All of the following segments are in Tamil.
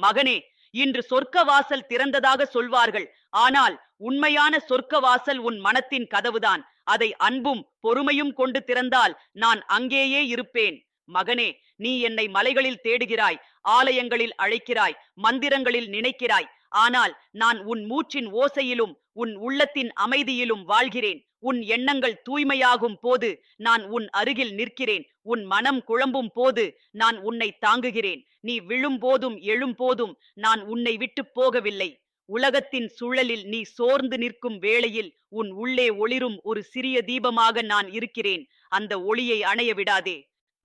மகனே இன்று சொர்க்க வாசல் திறந்ததாக சொல்வார்கள். ஆனால் உண்மையான சொர்க்க வாசல் உன் மனத்தின் கதவுதான். அதை அன்பும் பொறுமையும் கொண்டு திறந்தால் நான் அங்கேயே இருப்பேன். மகனே நீ என்னை மலைகளில் தேடுகிறாய் ஆலயங்களில் அழைக்கிறாய் மந்திரங்களில் நினைக்கிறாய். ஆனால் நான் உன் மூச்சின் ஓசையிலும் உன் உள்ளத்தின் அமைதியிலும் வாழ்கிறேன். உன் எண்ணங்கள் தூய்மையாகும் போது நான் உன் அருகில் நிற்கிறேன். உன் மனம் குழம்பும் போது நான் உன்னை தாங்குகிறேன். நீ விழும்போதும் எழும்போதும் நான் உன்னை விட்டு போகவில்லை. உலகத்தின் சுழலில் நீ சோர்ந்து நிற்கும் வேளையில் உன் உள்ளே ஒளிரும் ஒரு சிறிய தீபமாக நான் இருக்கிறேன். அந்த ஒளியை அணைய விடாதே.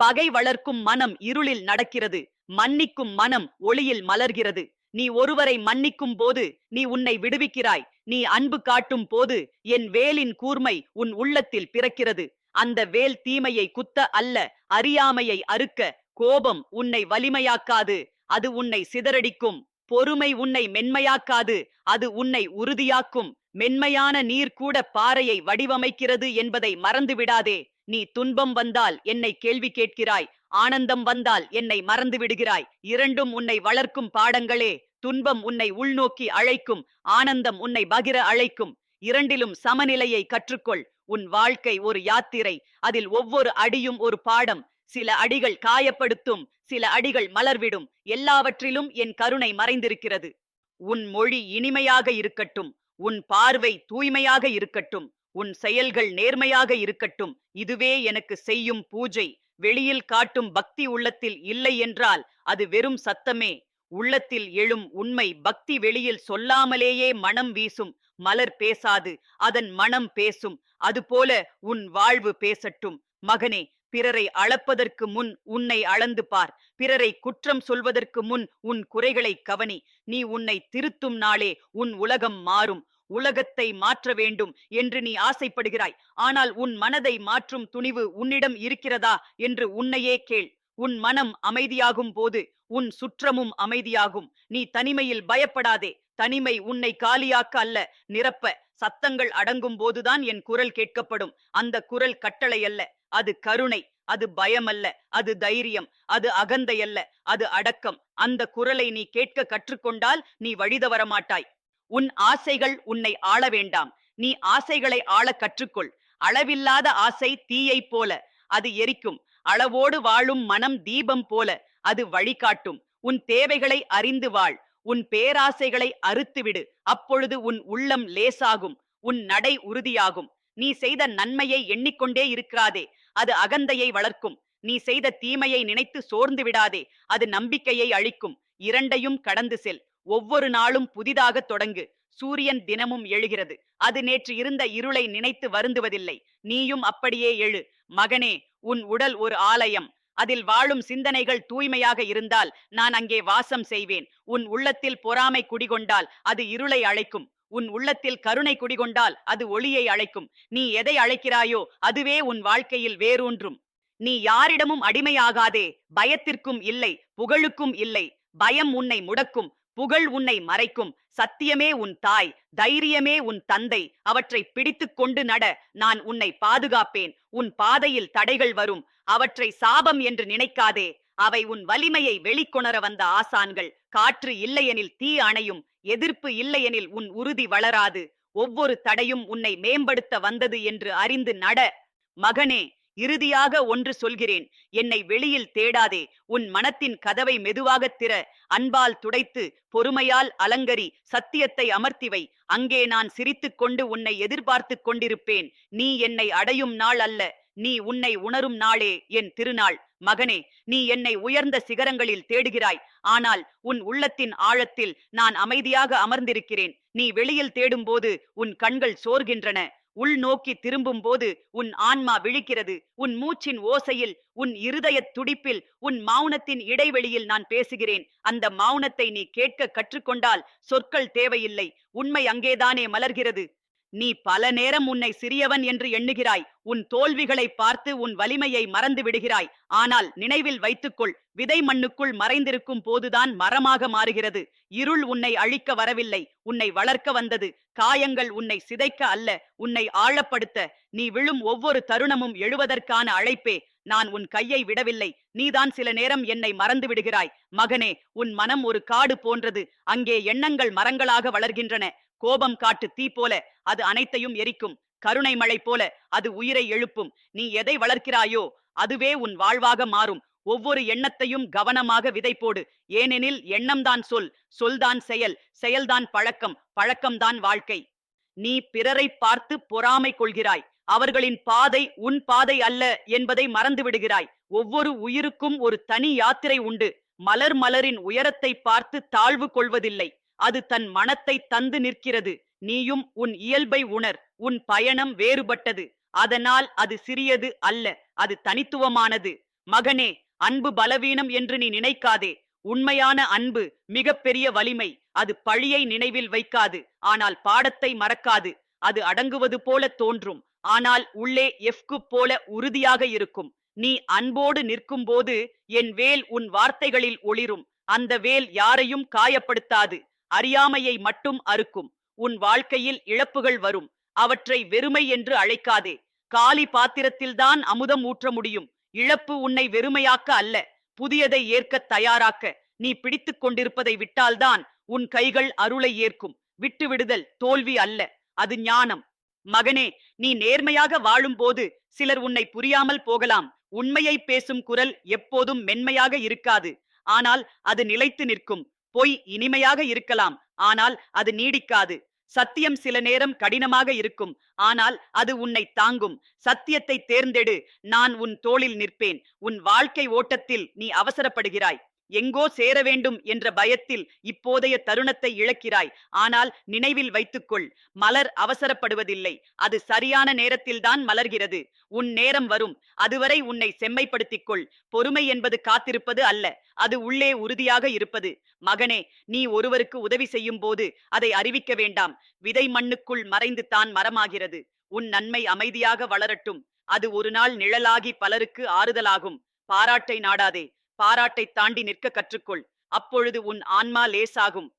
பகை வளர்க்கும் மனம் இருளில் நடக்கிறது. மன்னிக்கும் மனம் ஒளியில் மலர்கிறது. நீ ஒருவரை மன்னிக்கும் போது நீ உன்னை விடுவிக்கிறாய். நீ அன்பு காட்டும் போது என் வேலின் கூர்மை உன் உள்ளத்தில் பிறக்கிறது. அந்த வேல் தீமையை குத்த அல்ல அறியாமையை அறுக்க. கோபம் உன்னை வலிமையாக்காது. அது உன்னை சிதறடிக்கும். பொறுமை உன்னை மென்மையாக்காது. அது உன்னை உறுதியாக்கும். மென்மையான நீர் கூட பாறையை வடிவமைக்கிறது என்பதை மறந்து விடாதே நீ துன்பம் வந்தால் என்னை கேள்வி கேட்கிறாய் ஆனந்தம் வந்தால் என்னை மறந்து விடுகிறாய். இரண்டும் உன்னை வளர்க்கும் பாடங்களே. துன்பம் உன்னை உள்நோக்கி அழைக்கும் ஆனந்தம் உன்னை பகிர அழைக்கும். இரண்டிலும் சமநிலையை கற்றுக்கொள். உன் வாழ்க்கை ஒரு யாத்திரை. அதில் ஒவ்வொரு அடியும் ஒரு பாடம். சில அடிகள் காயப்படுத்தும் சில அடிகள் மலர்விடும். எல்லாவற்றிலும் என் கருணை மறைந்திருக்கிறது. உன் மொழி இனிமையாக இருக்கட்டும். உன் பார்வை தூய்மையாக இருக்கட்டும். உன் செயல்கள் நேர்மையாக இருக்கட்டும். இதுவே எனக்கு செய்யும் பூஜை. வெளியில் காட்டும் பக்தி உள்ளத்தில் இல்லை என்றால் அது வெறும் சத்தமே. உள்ளத்தில் எழும் உண்மை பக்தி வெளியில் சொல்லாமலேயே மனம் வீசும். மலர் பேசாது அதன் மனம் பேசும். அதுபோல உன் வாழ்வு பேசட்டும். மகனே பிறரை அளப்பதற்கு முன் உன்னை அளந்து பார். பிறரை குற்றம் சொல்வதற்கு முன் உன் குறைகளை கவனி. நீ உன்னை திருத்தும் நாளே உன் உலகம் மாறும். உலகத்தை மாற்ற வேண்டும் என்று நீ ஆசைப்படுகிறாய். ஆனால் உன் மனதை மாற்றும் துணிவு உன்னிடம் இருக்கிறதா என்று உன்னையே கேள். உன் மனம் அமைதியாகும் போது உன் சுற்றமும் அமைதியாகும். நீ தனிமையில் பயப்படாதே. தனிமை உன்னை காலியாக்க அல்ல நிரப்ப. சத்தங்கள் அடங்கும் போதுதான் என் குரல் கேட்கப்படும். அந்த குரல் கட்டளை அல்ல. அது கருணை அது பயமல்ல அது தைரியம் அது அகந்தை அல்ல. அது அடக்கம். அந்த குரலை நீ கேட்க கற்றுக்கொண்டால் நீ வழிதவரமாட்டாய் உன் ஆசைகள் உன்னை ஆள வேண்டாம். நீ ஆசைகளை ஆள கற்றுக்கொள். அளவில்லாத ஆசை தீயைப் போல அது எரிக்கும். அளவோடு வாழும் மனம் தீபம் போல அது வழிகாட்டும். உன் தேவைகளை அறிந்து வாழ். உன் பேராசைகளை அறுத்துவிடு. அப்பொழுது உன் உள்ளம் லேசாகும். உன் நடை உறுதியாகும். நீ செய்த நன்மையை எண்ணிக்கொண்டே இருக்கிறாதே. அது அகந்தையை வளர்க்கும். நீ செய்த தீமையை நினைத்து சோர்ந்து விடாதே. அது நம்பிக்கையை அழிக்கும். இரண்டையும் கடந்து செல். ஒவ்வொரு நாளும் புதிதாக தொடங்கு. சூரியன் தினமும் எழுகிறது. அது நேற்று இருந்த இருளை நினைத்து வருந்துவதில்லை. நீயும் அப்படியே எழு. மகனே உன் உடல் ஒரு ஆலயம். அதில் வாழும் சிந்தனைகள் தூய்மையாக இருந்தால் நான் அங்கே வாசம் செய்வேன். உன் உள்ளத்தில் பொறாமை குடிகொண்டால் அது இருளை அழைக்கும். உன் உள்ளத்தில் கருணை குடிகொண்டால் அது ஒளியை அழைக்கும். நீ எதை அழைக்கிறாயோ அதுவே உன் வாழ்க்கையில் வேரூன்றும். நீ யாரிடமும் அடிமையாகாதே. பயத்திற்கும் இல்லை. புகழுக்கும் இல்லை. பயம் உன்னை முடக்கும். புகழ் உன்னை மறைக்கும். சத்தியமே உன் தாய் தைரியமே உன் தந்தை அவற்றை பிடித்துக் கொண்டு நட நான் உன்னை பாதுகாப்பேன். உன் பாதையில் தடைகள் வரும். அவற்றை சாபம் என்று நினைக்காதே. அவை உன் வலிமையை வெளிக்கொணர வந்த ஆசான்கள். காற்று இல்லையெனில் தீ அணையும். எதிர்ப்பு இல்லையெனில் உன் உறுதி வளராது. ஒவ்வொரு தடையும் உன்னை மேம்படுத்த வந்தது என்று அறிந்து நட. மகனே இறுதியாக ஒன்று சொல்கிறேன் என்னை வெளியில் தேடாதே உன் மனத்தின் கதவை மெதுவாகத் திற அன்பால் துடைத்து பொறுமையால் அலங்கரி சத்தியத்தை அமர்த்திவை அங்கே நான் சிரித்துக் கொண்டு உன்னை எதிர்பார்த்துக் கொண்டிருப்பேன் நீ என்னை அடையும் நாள் அல்ல நீ உன்னை உணரும் நாளே என் திருநாள். மகனே நீ என்னை உயர்ந்த சிகரங்களில் தேடுகிறாய் ஆனால் உன் உள்ளத்தின் ஆழத்தில் நான் அமைதியாக அமர்ந்திருக்கிறேன் நீ வெளியில் தேடும்போது உன் கண்கள் சோர்கின்றன உள்நோக்கி திரும்பும் போது உன் ஆன்மா விழிக்கிறது. உன் மூச்சின் ஓசையில் உன் இருதய துடிப்பில் உன் மௌனத்தின் இடைவெளியில் நான் பேசுகிறேன். அந்த மௌனத்தை நீ கேட்க கற்றுக்கொண்டால் சொற்கள் தேவையில்லை. உண்மை அங்கேதானே மலர்கிறது. நீ பல நேரம் உன்னை சிறியவன் என்று எண்ணுகிறாய். உன் தோல்விகளை பார்த்து உன் வலிமையை மறந்து விடுகிறாய். ஆனால் நினைவில் வைத்துக்கொள் விதை மண்ணுக்குள் மறைந்திருக்கும் போதுதான் மரமாக மாறுகிறது. இருள் உன்னை அழிக்க வரவில்லை. உன்னை வளர்க்க வந்தது. காயங்கள் உன்னை சிதைக்க அல்ல உன்னை ஆழப்படுத்த. நீ விழும் ஒவ்வொரு தருணமும் எழுவதற்கான அழைப்பே. நான் உன் கையை விடவில்லை. நீதான் சில நேரம் என்னை மறந்து விடுகிறாய். மகனே உன் மனம் ஒரு காடு போன்றது. அங்கே எண்ணங்கள் மரங்களாக வளர்கின்றன. கோபம் காட்டு தீ போல அது அனைத்தையும் எரிக்கும். கருணை மழை போல அது உயிரை எழுப்பும். நீ எதை வளர்க்கிறாயோ அதுவே உன் வாழ்வாக மாறும். ஒவ்வொரு எண்ணத்தையும் கவனமாக விதை போடு ஏனெனில் எண்ணம்தான் சொல் சொல்தான் செயல் செயல்தான் பழக்கம் பழக்கம்தான் வாழ்க்கை. நீ பிறரை பார்த்து பொறாமை கொள்கிறாய். அவர்களின் பாதை உன் பாதை அல்ல என்பதை மறந்து விடுகிறாய். ஒவ்வொரு உயிருக்கும் ஒரு தனி யாத்திரை உண்டு. மலர் மலரின் உயரத்தை பார்த்து தாழ்வு கொள்வதில்லை. அது தன் மனத்தை தந்து நிற்கிறது. நீயும் உன் இயல்பை உணர். உன் பயணம் வேறுபட்டது. அதனால் அது சிறியது அல்ல. அது தனித்துவமானது. மகனே அன்பு பலவீனம் என்று நீ நினைக்காதே. உண்மையான அன்பு மிகப்பெரிய வலிமை. அது பழியை நினைவில் வைக்காது. ஆனால் பாடத்தை மறக்காது. அது அடங்குவது போல தோன்றும். ஆனால் உள்ளே எஃப்கு போல உறுதியாக இருக்கும். நீ அன்போடு நிற்கும்போது என் வேல் உன் வார்த்தைகளில் ஒளிரும். அந்த வேல் யாரையும் காயப்படுத்தாது. அறியாமையை மட்டும் அறுக்கும். உன் வாழ்க்கையில் இழப்புகள் வரும். அவற்றை வெறுமை என்று அழைக்காதே. காலி பாத்திரத்தில்தான் அமுதம் ஊற்ற முடியும். இழப்பு உன்னை வெறுமையாக்க அல்ல புதியதை ஏற்க தயாராக்க. நீ பிடித்துக் கொண்டிருப்பதை விட்டால்தான் உன் கைகள் அருளை ஏற்கும். விட்டு விடுதல் தோல்வி அல்ல அது ஞானம். மகனே நீ நேர்மையாக வாழும்போது சிலர் உன்னை புரியாமல் போகலாம். உண்மையை பேசும் குரல் எப்போதும் மென்மையாக இருக்காது. ஆனால் அது நிலைத்து நிற்கும். பொய் இனிமையாக இருக்கலாம். ஆனால் அது நீடிக்காது. சத்தியம் சில நேரம் கடினமாக இருக்கும். ஆனால் அது உன்னை தாங்கும். சத்தியத்தை தேர்ந்தெடு. நான் உன் தோளில் நிற்பேன். உன் வாழ்க்கை ஓட்டத்தில் நீ அவசரப்படுகிறாய். எங்கோ சேர வேண்டும் என்ற பயத்தில் இப்போதைய தருணத்தை இழக்கிறாய். ஆனால் நினைவில் வைத்துக்கொள் மலர் அவசரப்படுவதில்லை. அது சரியான நேரத்தில்தான் மலர்கிறது. உன் நேரம் வரும். அதுவரை உன்னை செம்மைப்படுத்திக் கொள் பொறுமை என்பது காத்திருப்பது அல்ல. அது உள்ளே உறுதியாக இருப்பது. மகனே நீ ஒருவருக்கு உதவி செய்யும் போது அதை அறிவிக்க வேண்டாம். விதை மண்ணுக்குள் மறைந்து தான் மரமாகிறது. உன் நன்மை அமைதியாக வளரட்டும். அது ஒரு நாள் நிழலாகி பலருக்கு ஆறுதலாகும். பாராட்டை நாடாதே. பாராட்டை தாண்டி நிற்க கற்றுக்கொள். அப்பொழுது உன் ஆன்மா லேசாகும்.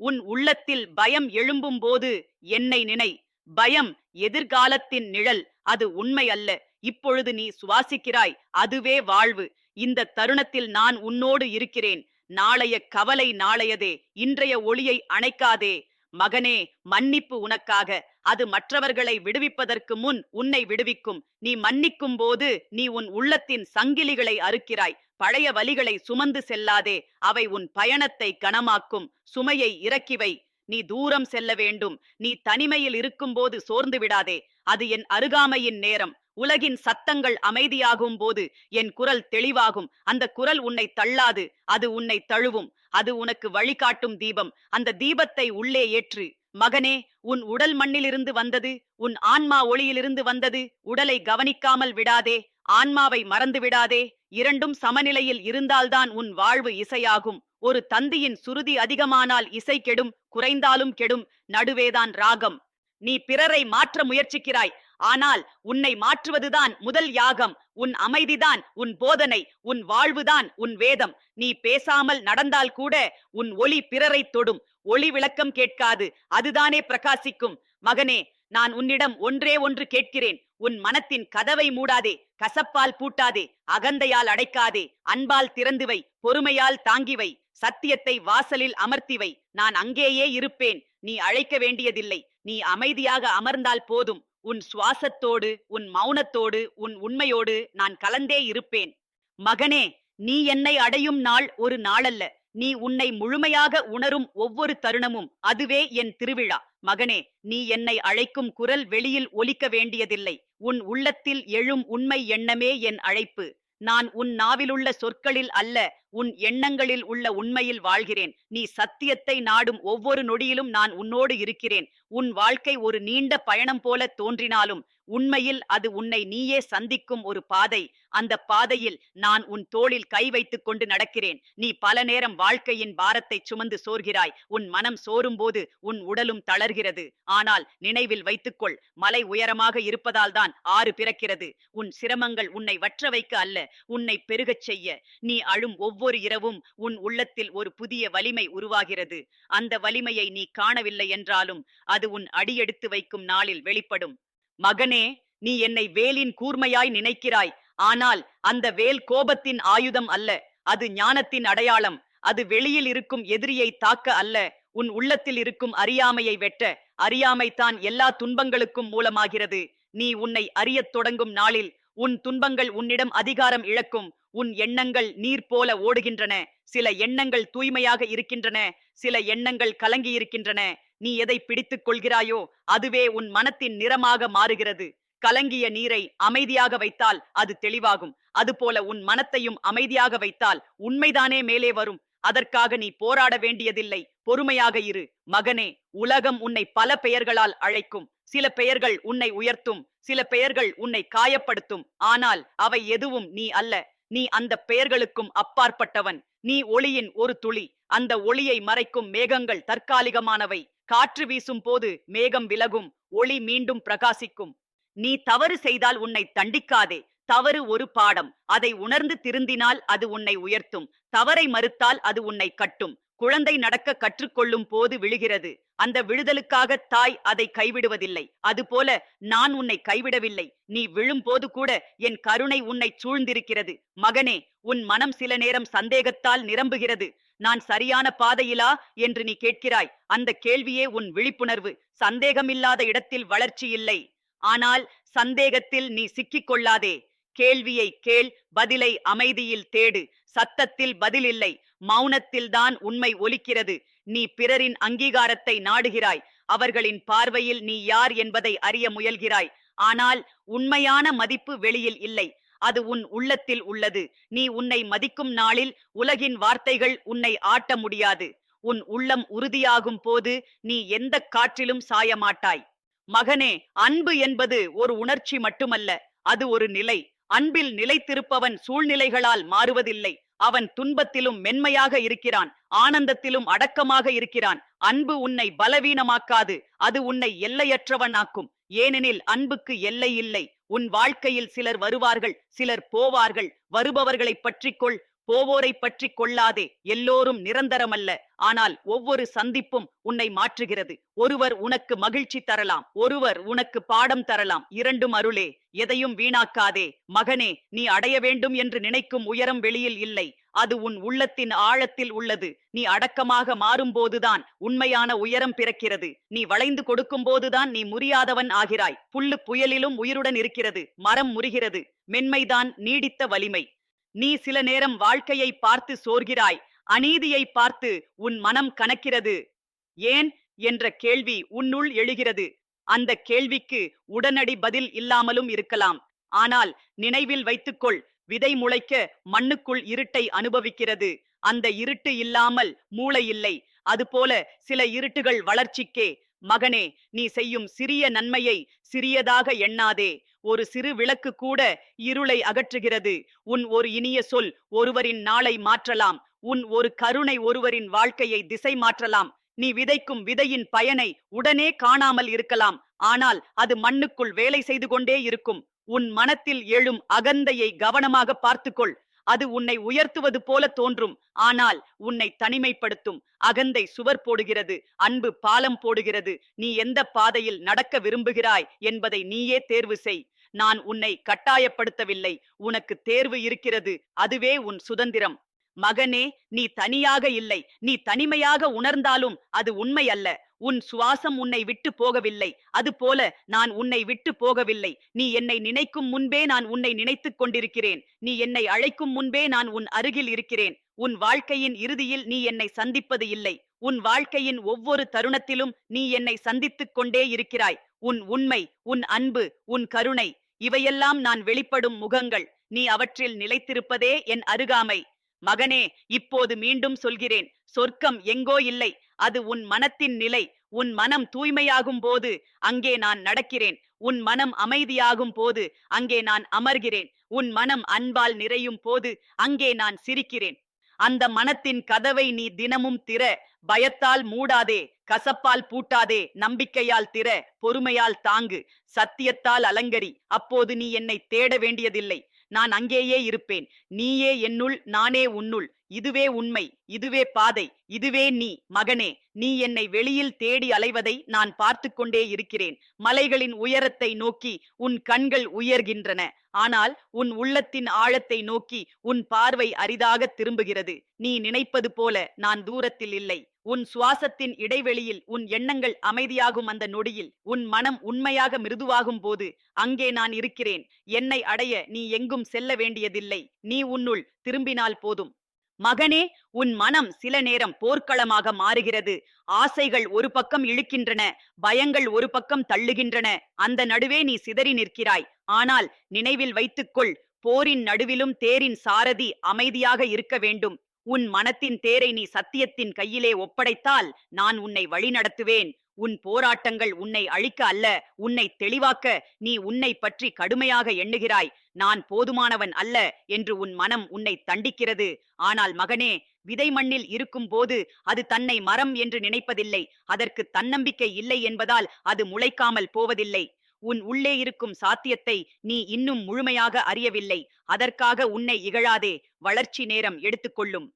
உன் உள்ளத்தில் பயம் எழும்பும் போது என்னை நினை. பயம் எதிர்காலத்தின் நிழல் அது உண்மை அல்ல. இப்பொழுது நீ சுவாசிக்கிறாய் அதுவே வாழ்வு. இந்த தருணத்தில் நான் உன்னோடு இருக்கிறேன். நாளைய கவலை நாளையதே. இன்றைய ஒளியை அணைக்காதே. மகனே மன்னிப்பு உனக்காக. அது மற்றவர்களை விடுவிப்பதற்கு முன் உன்னை விடுவிக்கும். நீ மன்னிக்கும் போது நீ உன் உள்ளத்தின் சங்கிலிகளை அறுக்கிறாய். பழைய வலிகளை சுமந்து செல்லாதே. அவை உன் பயணத்தை கனமாக்கும். சுமையை இறக்கி வை நீ தூரம் செல்ல வேண்டும். நீ தனிமையில் இருக்கும்போது சோர்ந்து விடாதே. அது என் அருகாமையின் நேரம். உலகின் சத்தங்கள் அமைதியாகும் போது என் குரல் தெளிவாகும். அந்த குரல் உன்னை தள்ளாது. அது உன்னை தழுவும். அது உனக்கு வழிகாட்டும் தீபம். அந்த தீபத்தை உள்ளே ஏற்று மகனே உன் உடல் மண்ணிலிருந்து வந்தது உன் ஆன்மா ஒளியிலிருந்து வந்தது உடலை கவனிக்காமல் விடாதே ஆன்மாவை மறந்து விடாதே இரண்டும் சமநிலையில் இருந்தால்தான் உன் வாழ்வு இசையாகும். ஒரு தந்தியின் சுருதி அதிகமானால் இசை கெடும் குறைந்தாலும் கெடும் நடுவேதான் ராகம். நீ பிறரை மாற்ற முயற்சிக்கிறாய் ஆனால் உன்னை மாற்றுவதுதான் முதல் யாகம். உன் அமைதிதான் உன் போதனை உன் வாழ்வுதான் உன் வேதம். நீ பேசாமல் நடந்தால் கூட உன் ஒளி பிறரை தொடும். ஒளி விளக்கம் கேட்காது. அதுதானே பிரகாசிக்கும். மகனே நான் உன்னிடம் ஒன்றே ஒன்று கேட்கிறேன். உன் மனத்தின் கதவை மூடாதே. கசப்பால் பூட்டாதே. அகந்தையால் அடைக்காதே. அன்பால் திறந்து வை பொறுமையால் தாங்கி வை சத்தியத்தை வாசலில் அமர்த்திவை. நான் அங்கேயே இருப்பேன். நீ அழைக்க வேண்டியதில்லை. நீ அமைதியாக அமர்ந்தால் போதும். உன் சுவாசத்தோடு உன் மௌனத்தோடு உன் உண்மையோடு நான் கலந்தே இருப்பேன். மகனே நீ என்னை அடையும் நாள் ஒரு நாளல்ல. நீ உன்னை முழுமையாக உணரும் ஒவ்வொரு தருணமும் அதுவே என் திருவிழா. மகனே நீ என்னை அழைக்கும் குரல் வெளியில் ஒலிக்க வேண்டியதில்லை. உன் உள்ளத்தில் எழும் உண்மை எண்ணமே என் அழைப்பு. நான் உன் நாவிலுள்ள சொற்களில் அல்ல உன் எண்ணங்களில் உள்ள உண்மையில் வாழ்கிறேன். நீ சத்தியத்தை நாடும் ஒவ்வொரு நொடியிலும் நான் உன்னோடு இருக்கிறேன். உன் வாழ்க்கை ஒரு நீண்ட பயணம் போல தோன்றினாலும் உண்மையில் அது உன்னை நீயே சந்திக்கும் ஒரு பாதை. அந்த பாதையில் நான் உன் தோளில் கை வைத்துக் கொண்டு நடக்கிறேன். நீ பல நேரம் வாழ்க்கையின் பாரத்தை சுமந்து சோர்கிறாய். உன் மனம் சோரும்போது உன் உடலும் தளர்கிறது. ஆனால் நினைவில் வைத்துக்கொள் மலை உயரமாக இருப்பதால் தான் ஆறு பிறக்கிறது. உன் சிரமங்கள் உன்னை வற்ற வைக்க அல்ல உன்னை பெருகச் செய்ய. நீ அழும் ஒவ்வொரு இரவும் உன் உள்ளத்தில் ஒரு புதிய வலிமை உருவாகிறது. அந்த வலிமையை நீ காணவில்லை என்றாலும் அது உன் அடியெடுத்து வைக்கும் நாளில் வெளிப்படும். மகனே நீ என்னை வேலின் கூர்மையாய் நினைக்கிறாய். ஆனால் அந்த வேல் கோபத்தின் ஆயுதம் அல்ல அது ஞானத்தின் அடையாளம். அது வெளியில் இருக்கும் எதிரியை தாக்க அல்ல உன் உள்ளத்தில் இருக்கும் அறியாமையை வெட்ட. அறியாமைத்தான் எல்லா துன்பங்களுக்கும் மூலமாகிறது. நீ உன்னை அறியத் தொடங்கும் நாளில் உன் துன்பங்கள் உன்னிடம் அதிகாரம் இழக்கும். உன் எண்ணங்கள் நீர் போல ஓடுகின்றன. சில எண்ணங்கள் தூய்மையாக இருக்கின்றன. சில எண்ணங்கள் கலங்கி இருக்கின்றன. நீ எதை பிடித்துக் கொள்கிறாயோ அதுவே உன் மனத்தின் நிறமாக மாறுகிறது. கலங்கிய நீரை அமைதியாக வைத்தால் அது தெளிவாகும். அதுபோல உன் மனத்தையும் அமைதியாக வைத்தால் உண்மைதானே மேலே வரும். அதற்காக நீ போராட வேண்டியதில்லை. பொறுமையாக இரு. மகனே உலகம் உன்னை பல பெயர்களால் அழைக்கும். சில பெயர்கள் உன்னை உயர்த்தும். சில பெயர்கள் உன்னை காயப்படுத்தும். ஆனால் அவை எதுவும் நீ அல்ல. நீ அந்த பெயர்களுக்கும் அப்பாற்பட்டவன். நீ ஒளியின் ஒரு துளி. அந்த ஒளியை மறைக்கும் மேகங்கள் தற்காலிகமானவை. காற்று வீசும் போது மேகம் விலகும். ஒளி மீண்டும் பிரகாசிக்கும். நீ தவறு செய்தால் உன்னை தண்டிக்காதே. தவறு ஒரு பாடம். அதை உணர்ந்து திருந்தினால் அது உன்னை உயர்த்தும். தவறை மறுத்தால் அது உன்னை கட்டும். குழந்தை நடக்க கற்றுக்கொள்ளும் போது விழுகிறது. அந்த விழுதலுக்காக தாய் அதை கைவிடுவதில்லை. அதுபோல நான் உன்னை கைவிடவில்லை. நீ விழும்போது கூட என் கருணை உன்னை சூழ்ந்திருக்கிறது. மகனே உன் மனம் சில நேரம் சந்தேகத்தால் நிரம்புகிறது. நான் சரியான பாதையிலா என்று நீ கேட்கிறாய். அந்த கேள்வியே உன் விழிப்புணர்வு. சந்தேகமில்லாத இடத்தில் வளர்ச்சி இல்லை. ஆனால் சந்தேகத்தில் நீ சிக்கிக் கொள்ளாதே கேள்வியை கேள் பதிலை அமைதியில் தேடு. சத்தத்தில் பதில் இல்லை. மௌனத்தில்தான் உண்மை ஒலிக்கிறது. நீ பிறரின் அங்கீகாரத்தை நாடுகிறாய். அவர்களின் பார்வையில் நீ யார் என்பதை அறிய முயல்கிறாய். ஆனால் உண்மையான மதிப்பு வெளியில் இல்லை. அது உன் உள்ளத்தில் உள்ளது. நீ உன்னை மதிக்கும் நாளில் உலகின் வார்த்தைகள் உன்னை ஆட்ட முடியாது. உன் உள்ளம் உறுதியாகும் போது நீ எந்த காற்றிலும் சாயமாட்டாய். மகனே அன்பு என்பது ஒரு உணர்ச்சி மட்டுமல்ல. அது ஒரு நிலை. அன்பில் நிலைத்திருப்பவன் சூழ்நிலைகளால் மாறுவதில்லை. அவன் துன்பத்திலும் மென்மையாக இருக்கிறான் ஆனந்தத்திலும் அடக்கமாக இருக்கிறான். அன்பு உன்னை பலவீனமாக்காது அது உன்னை எல்லையற்றவனாக்கும். ஏனெனில் அன்புக்கு எல்லை இல்லை. உன் வாழ்க்கையில் சிலர் வருவார்கள் சிலர் போவார்கள். வருபவர்களை பற்றிக்கொள் போவோரை பற்றி கொள்ளாதே எல்லோரும் நிரந்தரமல்ல. ஆனால் ஒவ்வொரு சந்திப்பும் உன்னை மாற்றுகிறது. ஒருவர் உனக்கு மகிழ்ச்சி தரலாம் ஒருவர் உனக்கு பாடம் தரலாம். இரண்டும் அருளே எதையும் வீணாக்காதே. மகனே நீ அடைய வேண்டும் என்று நினைக்கும் உயரம் வெளியில் இல்லை. அது உன் உள்ளத்தின் ஆழத்தில் உள்ளது. நீ அடக்கமாக மாறும்போதுதான் உண்மையான உயரம் பிறக்கிறது. நீ வளைந்து கொடுக்கும் போதுதான் நீ முறியாதவன் ஆகிறாய். புல்லு புயலிலும் உயிருடன் இருக்கிறது. மரம் முறிகிறது. மென்மைதான் நீடித்த வலிமை. நீ சில நேரம் வாழ்க்கையை பார்த்து சோர்கிறாய். அநீதியை பார்த்து உன் மனம் கணக்கிறது ஏன்? என்ற கேள்வி உன்னுள் எழுகிறது. அந்த கேள்விக்கு உடனடி பதில் இல்லாமலும் இருக்கலாம். ஆனால் நினைவில் வைத்துக்கொள் விதை முளைக்க மண்ணுக்குள் இருட்டை அனுபவிக்கிறது. அந்த இருட்டு இல்லாமல் மூளை இல்லை. அதுபோல சில இருட்டுகள் வளர்ச்சிக்கே மகனே நீ செய்யும் சிறிய நன்மையை சிறியதாக எண்ணாதே. ஒரு சிறு விளக்கு கூட இருளை அகற்றுகிறது. உன் ஒரு இனிய சொல் ஒருவரின் நாளை மாற்றலாம். உன் ஒரு கருணை ஒருவரின் வாழ்க்கையை திசை மாற்றலாம். நீ விதைக்கும் விதையின் பயனை உடனே காணாமல் இருக்கலாம். ஆனால் அது மண்ணுக்குள் வேலை செய்து கொண்டே இருக்கும். உன் மனத்தில் எழும் அகந்தையை கவனமாக பார்த்துக்கொள். அது உன்னை உயர்த்துவது போல தோன்றும். ஆனால் உன்னை தனிமைப்படுத்தும். அகந்தை சுவர் போடுகிறது. அன்பு பாலம் போடுகிறது. நீ எந்த பாதையில் நடக்க விரும்புகிறாய் என்பதை நீயே தேர்வு செய். நான் உன்னை கட்டாயப்படுத்தவில்லை. உனக்கு தேர்வு இருக்கிறது. அதுவே உன் சுதந்திரம். மகனே நீ தனியாக இல்லை. நீ தனிமையாக உணர்ந்தாலும் அது உண்மை அல்ல உன் சுவாசம் உன்னை விட்டு போகவில்லை. அதுபோல நான் உன்னை விட்டு போகவில்லை. நீ என்னை நினைக்கும் முன்பே நான் உன்னை நினைத்துக் கொண்டிருக்கிறேன். நீ என்னை அழைக்கும் முன்பே நான் உன் அருகில் இருக்கிறேன். உன் வாழ்க்கையின் இறுதியில் நீ என்னை சந்திப்பது இல்லை. உன் வாழ்க்கையின் ஒவ்வொரு தருணத்திலும் நீ என்னை சந்தித்துக் கொண்டே இருக்கிறாய். உன் உண்மை உன் அன்பு உன் கருணை இவையெல்லாம் நான் வெளிப்படும் முகங்கள். நீ அவற்றில் நிலைத்திருப்பதே என் அருகாமை. மகனே இப்போது மீண்டும் சொல்கிறேன் சொர்க்கம் எங்கோ இல்லை அது உன் மனத்தின் நிலை உன் மனம் தூய்மையாகும் போது அங்கே நான் நடக்கிறேன் உன் மனம் அமைதியாகும் போது அங்கே நான் அமர்கிறேன் உன் மனம் அன்பால் நிறையும் போது அங்கே நான் சிரிக்கிறேன். அந்த மனத்தின் கதவை நீ தினமும் திற பயத்தால் மூடாதே கசப்பால் பூட்டாதே நம்பிக்கையால் திற பொறுமையால் தாங்கு சத்தியத்தால் அலங்கரி அப்போது நீ என்னை தேட வேண்டியதில்லை. நான் அங்கேயே இருப்பேன். நீயே என்னுள் நானே உன்னுள். இதுவே உண்மை இதுவே பாதை இதுவே நீ மகனே நீ என்னை வெளியில் தேடி அலைவதை நான் பார்த்து கொண்டே இருக்கிறேன். மலைகளின் உயரத்தை நோக்கி உன் கண்கள் உயர்கின்றன. ஆனால் உன் உள்ளத்தின் ஆழத்தை நோக்கி உன் பார்வை அரிதாக திரும்புகிறது. நீ நினைப்பது போல நான் தூரத்தில் இல்லை. உன் சுவாசத்தின் இடைவெளியில் உன் எண்ணங்கள் அமைதியாகும் அந்த நொடியில் உன் மனம் உண்மையாக மிருதுவாகும் போது அங்கே நான் இருக்கிறேன். என்னை அடைய நீ எங்கும் செல்ல வேண்டியதில்லை. நீ உன்னுள் திரும்பினால் போதும். மகனே உன் மனம் சில நேரம் போர்க்களமாக மாறுகிறது. ஆசைகள் ஒரு பக்கம் இழுக்கின்றன பயங்கள் ஒரு பக்கம் தள்ளுகின்றன. அந்த நடுவே நீ சிதறி நிற்கிறாய். ஆனால் நினைவில் வைத்துக்கொள் போரின் நடுவிலும் தேரின் சாரதி அமைதியாக இருக்க வேண்டும். உன் மனத்தின் தேரை நீ சத்தியத்தின் கையிலே ஒப்படைத்தால் நான் உன்னை வழிநடத்துவேன். உன் போராட்டங்கள் உன்னை அழிக்க அல்ல உன்னை தெளிவாக்க நீ உன்னை பற்றி கடுமையாக எண்ணுகிறாய். நான் போதுமானவன் அல்ல என்று உன் மனம் உன்னை தண்டிக்கிறது. ஆனால் மகனே விதை மண்ணில் இருக்கும் போது அது தன்னை மரம் என்று நினைப்பதில்லை. அதற்கு தன்னம்பிக்கை இல்லை என்பதால் அது முளைக்காமல் போவதில்லை. உன் உள்ளே இருக்கும் சாத்தியத்தை நீ இன்னும் முழுமையாக அறியவில்லை. அதற்காக உன்னை இகழாதே. வளர்ச்சி நேரம் எடுத்துக்கொள்ளும்.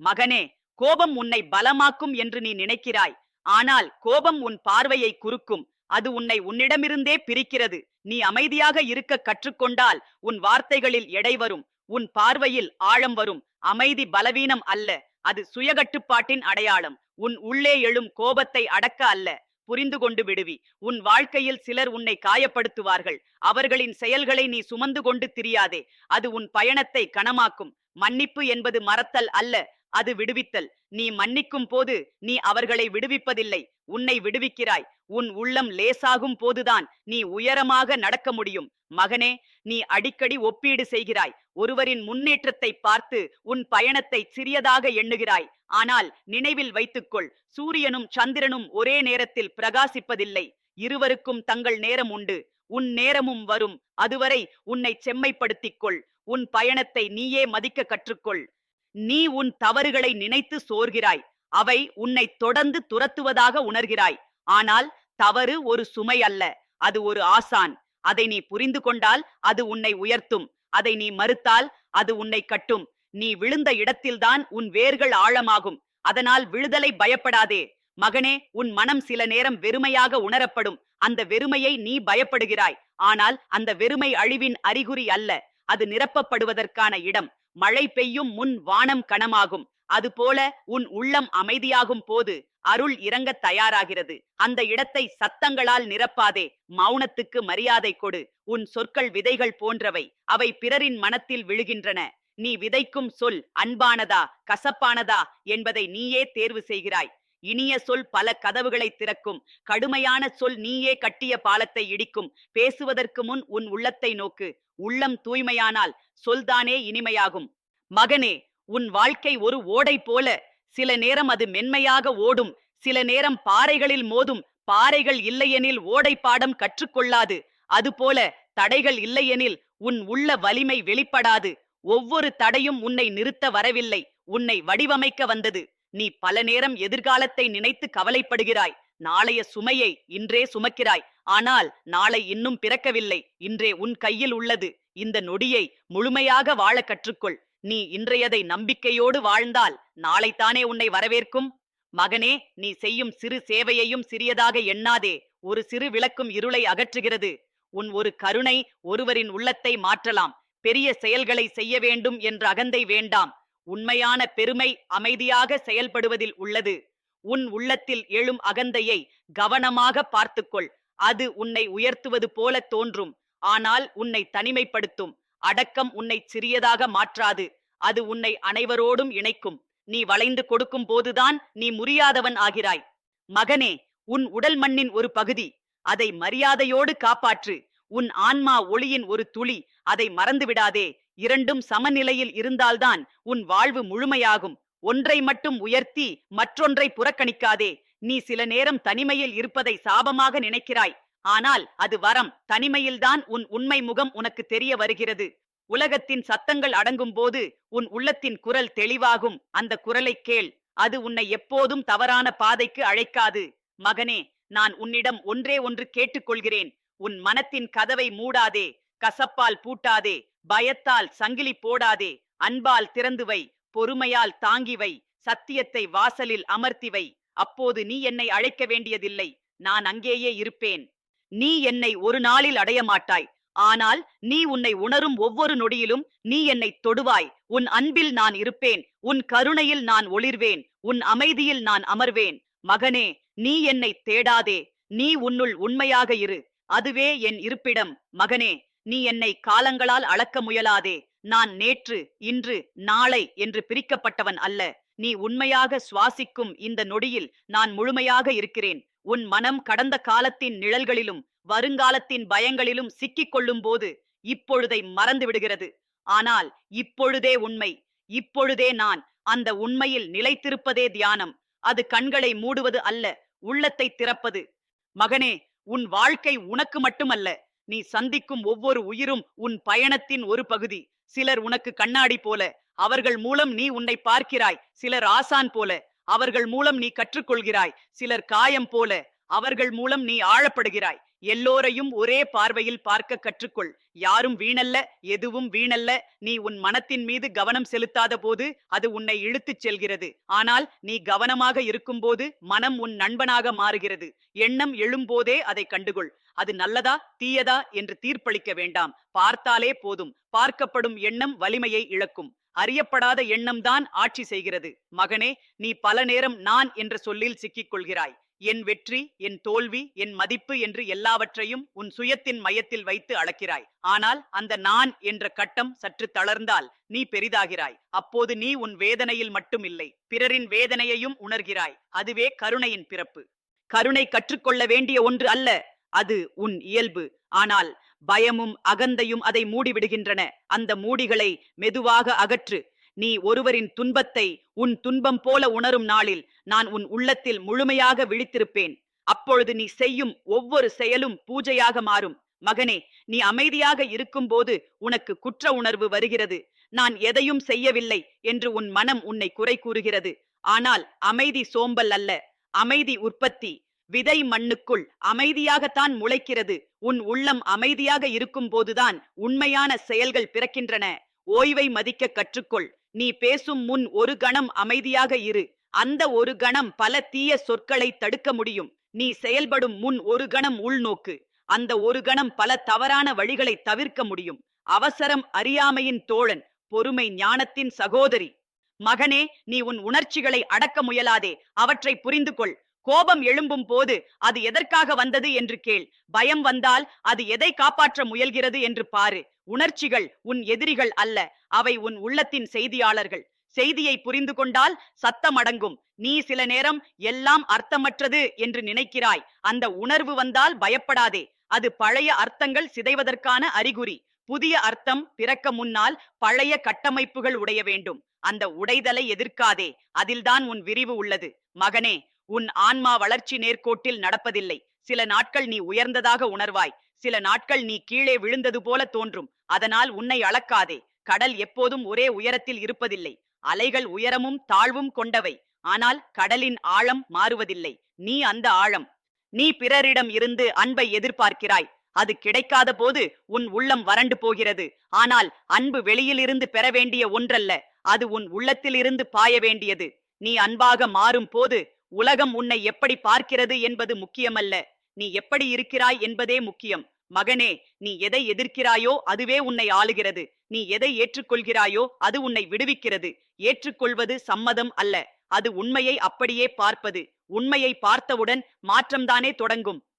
மகனே கோபம் உன்னை பலமாக்கும் என்று நீ நினைக்கிறாய். ஆனால் கோபம் உன் பார்வையை குறுக்கும். அது உன்னை உன்னிடமிருந்தே பிரிக்கிறது. நீ அமைதியாக இருக்க கற்றுக்கொண்டால் உன் வார்த்தைகளில் எடை வரும். உன் பார்வையில் ஆழம் வரும். அமைதி பலவீனம் அல்ல. அது சுயகட்டுப்பாட்டின் அடையாளம். உன் உள்ளே எழும் கோபத்தை அடக்க அல்ல. புரிந்து கொண்டு விடுவி. உன் வாழ்க்கையில் சிலர் உன்னை காயப்படுத்துவார்கள். அவர்களின் செயல்களை நீ சுமந்து கொண்டு திரியாதே. அது உன் பயணத்தை கனமாக்கும். மன்னிப்பு என்பது மறத்தல் அல்ல. அது விடுவித்தல். நீ மன்னிக்கும் போது நீ அவர்களை விடுவிப்பதில்லை. உன்னை விடுவிக்கிறாய். உன் உள்ளம் லேசாகும் போதுதான் நீ உயரமாக நடக்க முடியும். மகனே நீ அடிக்கடி ஒப்பீடு செய்கிறாய். ஒருவரின் முன்னேற்றத்தை பார்த்து உன் பயணத்தை சிறியதாக எண்ணுகிறாய். ஆனால் நினைவில் வைத்துக்கொள். சூரியனும் சந்திரனும் ஒரே நேரத்தில் பிரகாசிப்பதில்லை. இருவருக்கும் தங்கள் நேரம் உண்டு. உன் நேரமும் வரும். அதுவரை உன்னை செம்மைப்படுத்திக் கொள். உன் பயணத்தை நீயே மதிக்க கற்றுக்கொள். நீ உன் தவறுகளை நினைத்து சோர்கிறாய். அவை உன்னை தொடர்ந்து துரத்துவதாக உணர்கிறாய். ஆனால் தவறு ஒரு சுமை அல்ல அது ஒரு ஆசான். அதை நீ புரிந்து கொண்டால் அது உன்னை உயர்த்தும். அதை நீ மறுத்தால் அது உன்னை கட்டும். நீ விழுந்த இடத்தில்தான் உன் வேர்கள் ஆழமாகும். அதனால் விழுதலை பயப்படாதே. மகனே உன் மனம் சில நேரம் வெறுமையாக உணரப்படும். அந்த வெறுமையை நீ பயப்படுகிறாய். ஆனால் அந்த வெறுமை அழிவின் அறிகுறி அல்ல. அது நிரப்பப்படுவதற்கான இடம். மழை பெய்யும் முன் வானம் கனமாகும். அதுபோல உன் உள்ளம் அமைதியாகும் போது அருள் இறங்க தயாராகிறது. அந்த இடத்தை சத்தங்களால் நிரப்பாதே. மௌனத்துக்கு மரியாதை கொடு. உன் சொற்கள் விதைகள் போன்றவை. அவை பிறரின் மனத்தில் விழுகின்றன. நீ விதைக்கும் சொல் அன்பானதா கசப்பானதா என்பதை நீயே தேர்வு செய்கிறாய். இனிய சொல் பல கதவுகளை திறக்கும். கடுமையான சொல் நீயே கட்டிய பாலத்தை இடிக்கும். பேசுவதற்கு முன் உன் உள்ளத்தை நோக்கு. உள்ளம் தூய்மையானால் சொல்தானே இனிமையாகும். மகனே உன் வாழ்க்கை ஒரு ஓடை போல. சில நேரம் அது மென்மையாக ஓடும். சில நேரம் பாறைகளில் மோதும். பாறைகள் இல்லையெனில் ஓடை பாடம் கற்றுக்கொள்ளாது. அதுபோல தடைகள் இல்லையெனில் உன் உள்ள வலிமை வெளிப்படாது. ஒவ்வொரு தடையும் உன்னை நிறுத்த வரவில்லை. உன்னை வடிவமைக்க வந்தது. நீ பல நேரம் எதிர்காலத்தை நினைத்து கவலைப்படுகிறாய். நாளைய சுமையை இன்றே சுமக்கிறாய். ஆனால் நாளை இன்னும் பிறக்கவில்லை. இன்றே உன் கையில் உள்ளது. இந்த நொடியை முழுமையாக வாழ கற்றுக்கொள். நீ இன்றையதை நம்பிக்கையோடு வாழ்ந்தால் நாளைத்தானே உன்னை வரவேற்கும். மகனே நீ செய்யும் சிறு சேவையையும் சிறியதாக எண்ணாதே. ஒரு சிறு விளக்கும் இருளை அகற்றுகிறது. உன் ஒரு கருணை ஒருவரின் உள்ளத்தை மாற்றலாம். பெரிய செயல்களை செய்ய வேண்டும் என்ற அகந்தை வேண்டாம். உண்மையான பெருமை அமைதியாக செயல்படுவதில் உள்ளது. உன் உள்ளத்தில் எழும் அகந்தையை கவனமாக பார்த்துக்கொள். அது உன்னை உயர்த்துவது போல தோன்றும். ஆனால் உன்னை தனிமைப்படுத்தும். அடக்கம் உன்னை சிறியதாக மாற்றாது. அது உன்னை அனைவரோடும் இணைக்கும். நீ வளைந்து கொடுக்கும் போதுதான் நீ முறியாதவன் ஆகிறாய். மகனே உன் உடல் மண்ணின் ஒரு பகுதி. அதை மரியாதையோடு காப்பாற்று. உன் ஆன்மா ஒளியின் ஒரு துளி. அதை மறந்துவிடாதே. இரண்டும் சமநிலையில் இருந்தால்தான் உன் வாழ்வு முழுமையாகும். ஒன்றை மட்டும் உயர்த்தி மற்றொன்றை புறக்கணிக்காதே. நீ சில நேரம் தனிமையில் இருப்பதை சாபமாக நினைக்கிறாய். ஆனால் அது வரம். தனிமையில்தான் உன் உண்மை முகம் உனக்கு தெரிய வருகிறது. உலகத்தின் சத்தங்கள் அடங்கும் போது உன் உள்ளத்தின் குரல் தெளிவாகும். அந்த குரலை கேள். அது உன்னை எப்போதும் தவறான பாதைக்கு அழைக்காது. மகனே நான் உன்னிடம் ஒன்றே ஒன்று கேட்டுக்கொள்கிறேன். உன் மனத்தின் கதவை மூடாதே. கசப்பால் பூட்டாதே. பயத்தால் சங்கிலி போடாதே அன்பால் திறந்து வை பொறுமையால் தாங்கி வை சத்தியத்தை வாசலில் அமர்த்தி வை. அப்போது நீ என்னை அழைக்க வேண்டியதில்லை நான் அங்கேயே இருப்பேன். நீ என்னை ஒரு நாளில் அடைய மாட்டாய் ஆனால் நீ உன்னை உணரும் ஒவ்வொரு நொடியிலும் நீ என்னை தொடுவாய். உன் அன்பில் நான் இருப்பேன் உன் கருணையில் நான் ஒளிர்வேன் உன் அமைதியில் நான் அமர்வேன். மகனே நீ என்னை தேடாதே நீ உன்னுள் உண்மையாக இரு அதுவே என் இருப்பிடம். மகனே நீ என்னை காலங்களால் அளக்க முயலாதே. நான் நேற்று இன்று நாளை என்று பிரிக்கப்பட்டவன் அல்ல. நீ உண்மையாக சுவாசிக்கும் இந்த நொடியில் நான் முழுமையாக இருக்கிறேன். உன் மனம் கடந்த காலத்தின் நிழல்களிலும் வருங்காலத்தின் பயங்களிலும் சிக்கிக் கொள்ளும் போது இப்பொழுதை மறந்து விடுகிறது. ஆனால் இப்பொழுதே உண்மை. இப்பொழுதே நான் அந்த உண்மையில் நிலைத்திருப்பதே தியானம். அது கண்களை மூடுவது அல்ல உள்ளத்தை திறப்பது. மகனே உன் வாழ்க்கை உனக்கு மட்டுமல்ல. நீ சந்திக்கும் ஒவ்வொரு உயிரும் உன் பயணத்தின் ஒரு பகுதி. சிலர் உனக்கு கண்ணாடி போல. அவர்கள் மூலம் நீ உன்னை பார்க்கிறாய். சிலர் ஆசான் போல. அவர்கள் மூலம் நீ கற்றுக்கொள்கிறாய். சிலர் காயம் போல. அவர்கள் மூலம் நீ ஆழப்படுகிறாய். எல்லோரையும் ஒரே பார்வையில் பார்க்க கற்றுக்கொள். யாரும் வீணல்ல எதுவும் வீணல்ல. நீ உன் மனத்தின் மீது கவனம் செலுத்தாத போது அது உன்னை இழுத்துச் செல்கிறது. ஆனால் நீ கவனமாக இருக்கும்போது மனம் உன் நண்பனாக மாறுகிறது. எண்ணம் எழும்போதே அதை கண்டுகொள். அது நல்லதா தீயதா என்று தீர்ப்பளிக்க வேண்டாம். பார்த்தாலே போதும். பார்க்கப்படும் எண்ணம் வலிமையை இழக்கும். அறியப்படாத எண்ணம்தான் ஆட்சி செய்கிறது. மகனே நீ பல நேரம் நான் என்ற சொல்லில் சிக்கிக் கொள்கிறாய் என் வெற்றி என் தோல்வி என் மதிப்பு என்று எல்லாவற்றையும் உன் சுயத்தின் மையத்தில் வைத்து அளக்கிறாய். ஆனால் அந்த நான் என்ற கட்டம் சற்று தளர்ந்தால் நீ பெரிதாகிறாய். அப்போது நீ உன் வேதனையில் மட்டும் இல்லை பிறரின் வேதனையையும் உணர்கிறாய். அதுவே கருணையின் பிறப்பு. கருணை கற்றுக்கொள்ள வேண்டிய ஒன்று அல்ல. அது உன் இயல்பு. ஆனால் பயமும் அகந்தையும் அதை மூடிவிடுகின்றன. அந்த மூடிகளை மெதுவாக அகற்று. நீ ஒருவரின் துன்பத்தை உன் துன்பம் போல உணரும் நாளில் நான் உன் உள்ளத்தில் முழுமையாக விழித்திருப்பேன். அப்பொழுது நீ செய்யும் ஒவ்வொரு செயலும் பூஜையாக மாறும். மகனே நீ அமைதியாக இருக்கும்போது உனக்கு குற்ற உணர்வு வருகிறது. நான் எதையும் செய்யவில்லை என்று உன் மனம் உன்னை குறை கூறுகிறது. ஆனால் அமைதி சோம்பல் அல்ல. அமைதி உற்பத்தி. விதை மண்ணுக்குள் அமைதியாகத்தான் முளைக்கிறது. உன் உள்ளம் அமைதியாக இருக்கும் போதுதான் உண்மையான செயல்கள் பிறக்கின்றன. ஓய்வை மதிக்க கற்றுக்கொள். நீ பேசும் முன் ஒரு கணம் அமைதியாக இரு. அந்த ஒரு கணம் பல தீய சொற்களை தடுக்க முடியும். நீ செயல்படும் முன் ஒரு கணம் உள்நோக்கு. அந்த ஒரு கணம் பல தவறான வழிகளை தவிர்க்க முடியும். அவசரம் அறியாமையின் தோழன் பொறுமை ஞானத்தின் சகோதரி. மகனே நீ உன் உணர்ச்சிகளை அடக்க முயலாதே. அவற்றை புரிந்து கொள் கோபம் எழும்பும் போது அது எதற்காக வந்தது என்று கேள். பயம் வந்தால் அது எதை காப்பாற்ற முயல்கிறது என்று பாரு. உணர்ச்சிகள் உன் எதிரிகள் அல்ல அவை உன் உள்ளத்தின் செய்தியாளர்கள். செய்தியை புரிந்து கொண்டால் சத்தம் அடங்கும். நீ சில நேரம் எல்லாம் அர்த்தமற்றது என்று நினைக்கிறாய். அந்த உணர்வு வந்தால் பயப்படாதே. அது பழைய அர்த்தங்கள் சிதைவதற்கான அறிகுறி. புதிய அர்த்தம் பிறக்க முன்னால் பழைய கட்டமைப்புகள் உடைய வேண்டும். அந்த உடைதலை எதிர்க்காதே. அதில்தான் உன் விரிவு உள்ளது. மகனே உன் ஆன்மா வளர்ச்சி நேர்கோட்டில் நடப்பதில்லை. சில நாட்கள் நீ உயர்ந்ததாக உணர்வாய். சில நாட்கள் நீ கீழே விழுந்தது போல தோன்றும். அதனால் உன்னை அளக்காதே. கடல் எப்போதும் ஒரே உயரத்தில் இருப்பதில்லை. அலைகள் உயரமும் தாழ்வும் கொண்டவை. ஆனால் கடலின் ஆழம் மாறுவதில்லை. நீ அந்த ஆழம். நீ பிறரிடம் இருந்து அன்பை எதிர்பார்க்கிறாய். அது கிடைக்காத போது உன் உள்ளம் வறண்டு போகிறது. ஆனால் அன்பு வெளியிலிருந்து பெற வேண்டிய ஒன்றல்ல. அது உன் உள்ளத்திலிருந்து பாய வேண்டியது. நீ அன்பாக மாறும் போது உலகம் உன்னை எப்படி பார்க்கிறது என்பது முக்கியமல்ல. நீ எப்படி இருக்கிறாய் என்பதே முக்கியம். மகனே நீ எதை எதிர்க்கிறாயோ அதுவே உன்னை ஆளுகிறது. நீ எதை ஏற்றுக்கொள்கிறாயோ அது உன்னை விடுவிக்கிறது. ஏற்றுக்கொள்வது சம்மதம் அல்ல. அது உண்மையை அப்படியே பார்ப்பது. உண்மையை பார்த்தவுடன் மாற்றம்தானே தொடங்கும்.